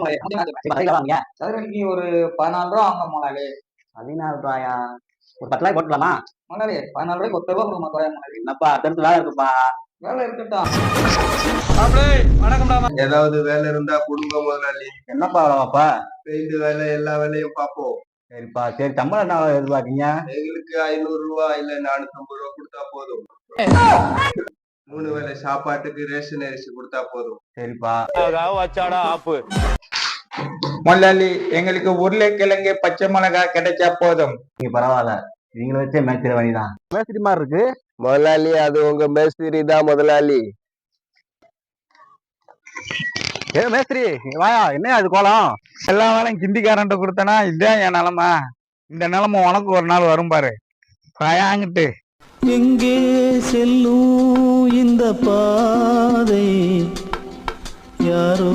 வாங்க சதுரடிக்கு ஒரு பதினாலு ரூபா வாங்க முதலாளி பதினாலு ரூபாயா? ஒரு பத்து ரூபாய் போட்டுக்கலாமா? முதலாளி பதினாலு ரூபாய்க்கு ஒத்த ரூபா முதலாளி என்னப்பா அடுத்தடுத்து வேலை இருக்குப்பா. வேலை இருக்கட்டும். ஏதாவது வேலை இருந்தா கொடுங்க முதலாளி. என்னப்பா அவ்வளோவாப்பா பெயிண்ட் வேலை எல்லா வேலையும் பார்ப்போம். சரிப்பா சரி சம்பளம் என்ன எதிர்பார்க்கீங்க எங்களுக்கு ஐநூறு ரூபா இல்ல நானூத்தி ஐம்பது ரூபா கொடுத்தா போதும். மூணு வேளை சாப்பாட்டுக்கு ரேஷன் அரிசி கொடுத்தா போதும். சரிப்பா. முதலாளி எங்களுக்கு உருளைக்கிழங்கு பச்சை மிளகாய் கிடைச்சா போதும். நீங்க பரவாயில்ல. நீங்கள வச்சே மேய்ச்சிற வழிதான். மேய்ச்சிரி மாதிரி இருக்கு. முதலாளி அது உங்க மேஸ்திரி தான் முதலாளி. ஏ மேஸ்திரி வாயா. என்ன அது கோலம்? எல்லா வேலையும் கிந்திக்காரன்ட்ட கொடுத்தனா இதுதான் என் நிலமை. இந்த நிலைமை உனக்கு ஒரு நாள் வரும் பாரு. பயாங்கிட்டு. எங்கே செல்லும் பாதை யாரோ